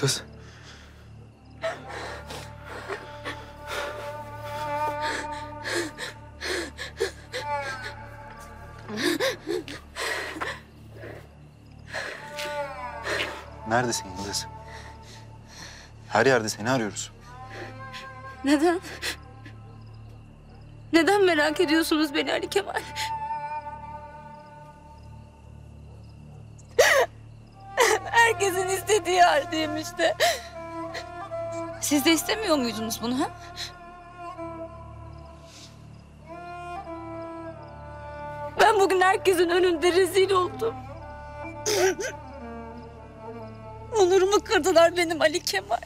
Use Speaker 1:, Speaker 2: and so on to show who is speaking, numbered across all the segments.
Speaker 1: Yıldız. Neredesin Yıldız? Her yerde seni arıyoruz.
Speaker 2: Neden? Neden merak ediyorsunuz beni Ali Kemal? Herkesin istediği yerdeyim işte. Siz de istemiyor muydunuz bunu ha? Ben bugün herkesin önünde rezil oldum. Onurumu kırdılar benim Ali Kemal.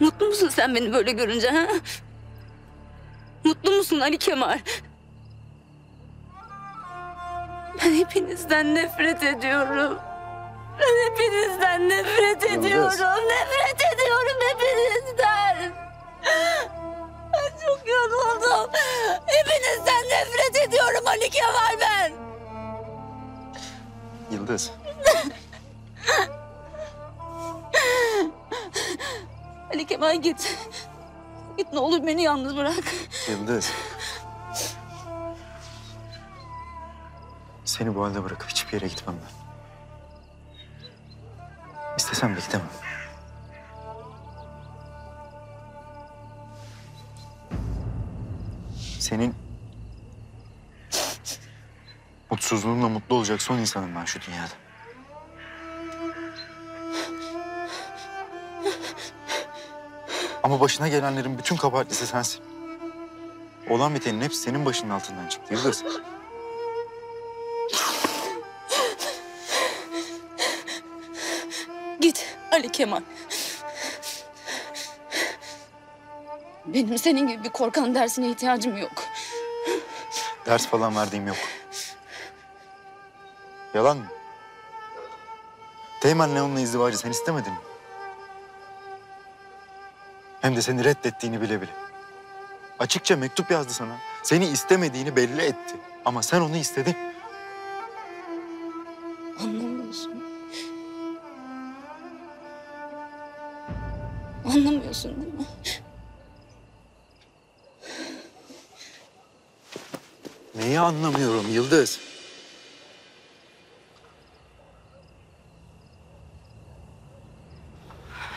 Speaker 2: Mutlu musun sen beni böyle görünce ha? Mutlu musun Ali Kemal? Ben hepinizden nefret ediyorum. Ben hepinizden nefret ediyorum. Nefret ediyorum hepinizden. Ben çok yoruldum. Hepinizden nefret ediyorum Ali Kemal ben.
Speaker 1: Yıldız.
Speaker 2: Ali Kemal git. Git ne olur beni yalnız bırak.
Speaker 1: Yıldız. Seni bu halde bırakıp hiçbir yere gitmem ben. İstesem de gidemem. Senin mutsuzluğunla mutlu olacak son insanım ben şu dünyada. Ama başına gelenlerin bütün kabahatlisi sensin. Olan bitenin hepsi senin başının altından çıktı Yıldız.
Speaker 2: Git Ali Kemal. Benim senin gibi bir korkan dersine ihtiyacım yok.
Speaker 1: Ders falan verdiğim yok. Yalan mı? Teğmenle onunla izdivacı sen istemedin mi? Hem de seni reddettiğini bile bile. Açıkça mektup yazdı sana. Seni istemediğini belli etti. Ama sen onu istedin.
Speaker 2: Anlamıyorsun. Anlamıyorsun değil mi?
Speaker 1: Neyi anlamıyorum Yıldız?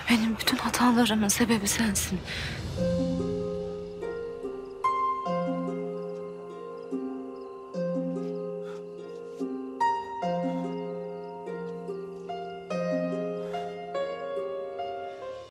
Speaker 2: Benim bütün hatalarımın sebebi sensin.